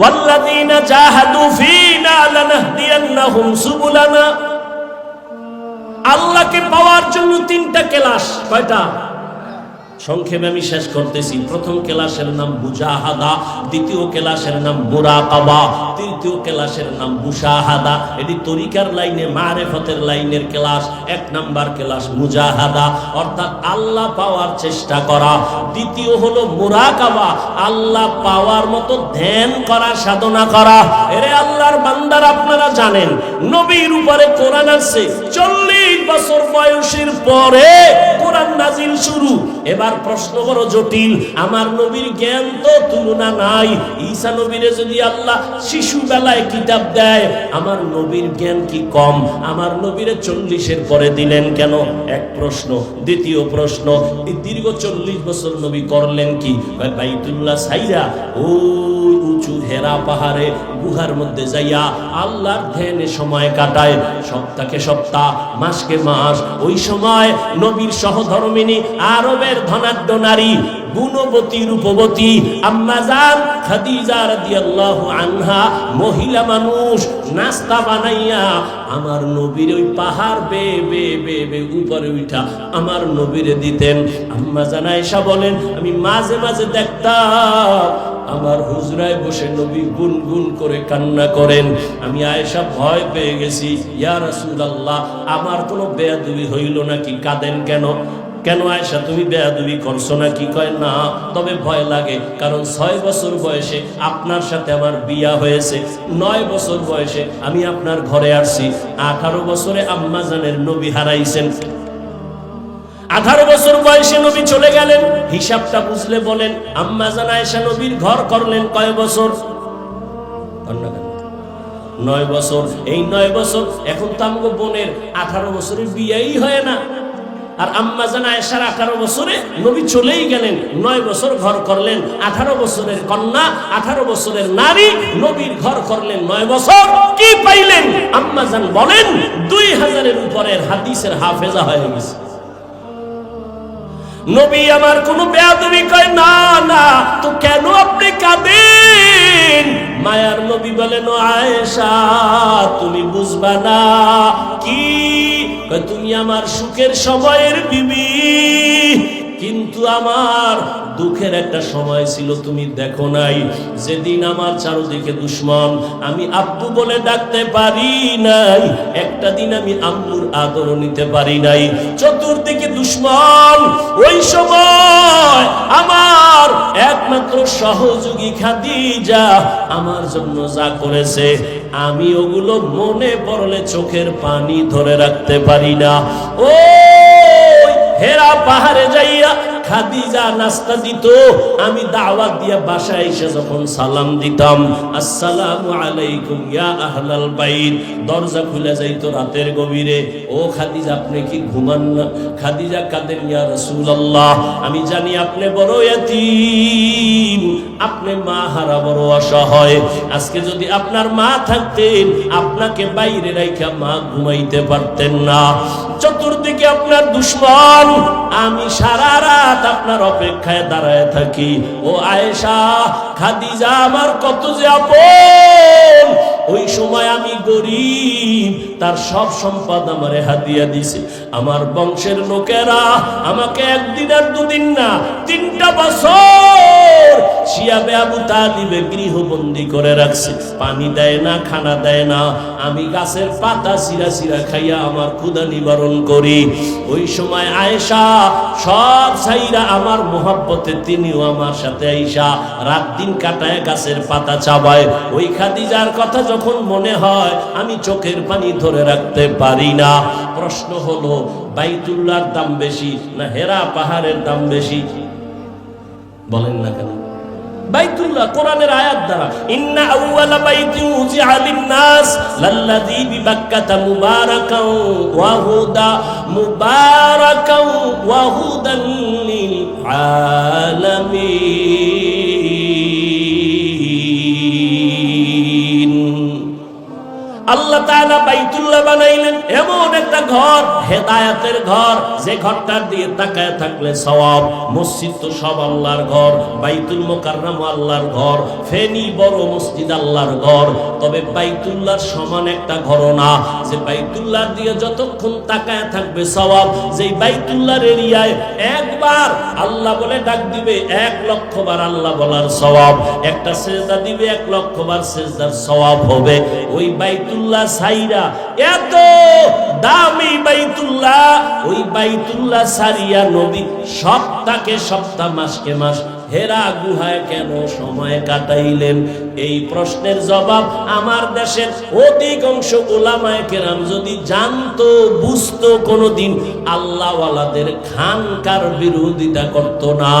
ওয়াল্লাযীনা জাহাদু ফীনা লানাহদিয়ান্নাহুম সুবুলানা। আল্লাহকে পাওয়ার জন্য তিনটা ক্লাস কয়টা? সংক্ষেপে আমি শেষ করতেছি। প্রথম ক্লাসের নাম মুজাহাদা, দ্বিতীয় ক্লাসের নাম মুরাকাবা, তৃতীয় ক্লাসের নাম মুশাহাদা। এটি তরিকার লাইনে, মারেফতের লাইনের ক্লাস, এক নাম্বার ক্লাস মুজাহাদা। অর্থাৎ আল্লাহ পাওয়ার চেষ্টা করা। দ্বিতীয় হলো মুরাকাবা, আল্লাহ পাওয়ার মতো ধ্যান করা, সাধনা করা। এরে আল্লাহর বান্দার আপনারা জানেন, নবীর উপরে কোরআন আছে, চল্লিশ বছর বয়সের পরে কোরআন নাজিল শুরু। এবার প্রশ্ন বড় জটিল, আমার নবীর জ্ঞান তো তুলনা নাই। ঈসা নবীরে যদি আল্লাহ শিশু বেলায় কিতাব দেয়, আমার নবীর জ্ঞান কি কম? আমার নবীরে চল্লিশের পরে দিলেন কেন? এক প্রশ্ন। দ্বিতীয় প্রশ্ন, এই দীর্ঘ চল্লিশ বছর নবী করলেন কি? বাইতুল্লাহ সাইরা, ওই উঁচু হেরা পাহাড়ে গুহার মধ্যে যাইয়া আল্লাহর ধ্যানে সময় কাটায়। সপ্তাহে সপ্তাহ, মাসকে মাস, ওই সময় নবীর সহধর্মিনী আরবের ধনাঢ্য নারী, গুণবতী, রূপবতী আম্মাজান খাদিজা রাদিয়াল্লাহু আনহা, মহিলা মানুষ, নাস্তা বানাইয়া আমার নবীর ওই পাহাড় বে বে বে বে উপরে উঠা আমার নবীরে দিতেন। আম্মা জানাইসা বলেন, আমি মাঝে মাঝে দেখতাম আমার হুজরায় বসে নবী গুন গুন করে কান্না করেন। আমি আয়েশা ভয় পেয়ে গেছি, ইয়া রাসূলুল্লাহ, আমার কোনো বেয়াদবি হইল নাকি, কাঁদেন কেন? কেন আয়সা, তুমি বেয়াদবি করছ না? কি কয়? না, তবে ভয় লাগে, কারণ ছয় বছর বয়সে আপনার সাথে আমার বিয়া হয়েছে। নয় বছর বয়সে আমি আপনার ঘরে আসছি। আঠারো বছরে আম্মা জানের নবী হারাইছেন। আঠারো বছর বয়সে নবী চলে গেলেন। হিসাবটা বুঝলে বলেন, আম্মা জান আয়েশা নবীর ঘর করলেন কয় বছর? নয় বছর। এই নয় বছর, এখন তো আমগো বোনের আঠারো বছরের বিয়েই হয় না। আর আম্মা জানা এসার আঠারো বছরে নবী চলেই গেলেন, নয় বছর ঘর করলেন, আঠারো বছরের কন্যা, আঠারো বছরের নারী, নবীর ঘর করলেন নয় বছর। কি পাইলেন? আম্মা জান বলেন, দুই হাজারের উপরের হাদিসের হাফেজা হয়ে গেছে। নবী আমার কোনো বেয়াদবি কয়, না না, তো কেন আপনি কাঁদেন? মায়ার নবী বলেন আয়েশা, তুমি বুঝবা না তুমি আমার সুখের সময়ের বিবি। কিন্তু আমার দুঃখের একটা সময় ছিল, তুমি দেখো নাই। যেদিন আমার চারদিকে দুশ্মন, আমি আব্বু বলে ডাকতে পারি নাই। একটা দিন আমি আব্বুর আদর নিতে পারি নাই। চতুর্দিকে দুশ্মন। ওই সময় আমার একমাত্র সহযোগী খাদিজা আমার জন্য যা করেছে, আমি ওগুলো মনে পড়লে চোখের পানি ধরে রাখতে পারি না। ও হেরা পাহাড়ে যাইয়া খাদিজা নাস্তা দিত, আমি দাওয়াত দিয়া বাসায় এসে যখন সালাম দিতাম, আসসালামু আলাইকুম ইয়া আহলাল বাইত। দরজা খুলে যাইতো রাতের গভীরে, ও খাদিজা, আপনি কি ঘুমান না? খাদিজা কাদের ইয়া রাসূলুল্লাহ, আমি জানি আপনি বড় এতিম আপনি মা হারা বড় অসহায়। আজকে যদি আপনার মা থাকতেন, আপনাকে বাইরে রাইখা মা ঘুমাইতে পারতেন না। চতুর্দিকে আপনার দুশ্মন, আমি সারা রাত আপনার অপেক্ষায় দাঁড়ায় থাকি। ও আয়েশা, খাদিজা আমার কত যে আপন। ওই সময় আমি গরিব, তার সব সম্পদ আমার হাতিয়া দিছে। আমার বংশের লোকেরা আমাকে একদিন আর দুদিন না, তিনটা বছর শিয়াবে আবু তালিবে গৃহবন্দী করে রাখছে। পানি দেয় না, খানা দেয় না। আমি গাছের পাতা সিরা সিরা খাইয়া আমার ক্ষুধা নিবারণ করি। ওই সময় আয়েশা, সব সাইরা আমার মোহাব্বতে তিনিও আমার সাথে আইসা রাত দিন কাটায় গাছের পাতা চাবায়। ওই খাদিজার কথা যখন মনে হয়, আমি চোখের পানি ধরে রাখতে পারি না। প্রশ্ন হলো বাইতুল্লার দাম বেশি না হেরা পাহাড়ের দাম বেশি? বলেন না কেন? বাইতুল্লাহ কোরআনের আয়াত দ্বারা, ইন্না আউওয়ালা বাইতি উজিআ লিন-নাস লাল্লাযী বিবাক্কাতা মুবারাকাও ওয়া হুদা, মুবারাকাও ওয়া হুদান লিল আলামিন আল্লাহ তাআলা বাইতুল্লাহ বানাইলেন, এমন একটা ঘর, হেদায়াতের ঘর, যে ঘরটার দিয়ে তাকায় থাকলে সওয়াব। মসজিদ তো সব আল্লাহর ঘর, বাইতুল মোকাররম আল্লাহর ঘর, ফেনি বড় মসজিদ আল্লাহর ঘর। তবে বাইতুল্লাহর সমান একটা ঘর না, যে বাইতুল্লাহ দিয়ে যতক্ষণ তাকায় থাকবে সওয়াব, যেই বাইতুল্লাহর এরিয়ায় একবার আল্লাহ বলে ডাক দিবে, এক লক্ষ বার আল্লাহ বলার সওয়াব। একটা সেজদা দিবে, এক লক্ষ বার সেজদার সওয়াব হবে। ওই বাইতুল্লাহ সাইরা এত দামি বাইতুল্লাহ, ওই বাইতুল্লাহ সারিয়া নবী সপ্তাহকে সপ্তাহ, মাসকে মাস হেরা গুহায় কেন সময় কাটাইলেন? এই প্রশ্নের জবাব আমার দেশের অধিকাংশ ওলামায় কেরাম যদি জানতো, বুঝতো, কোনোদিন আল্লাহওয়ালাদের খানকার বিরোধিতা করতো না।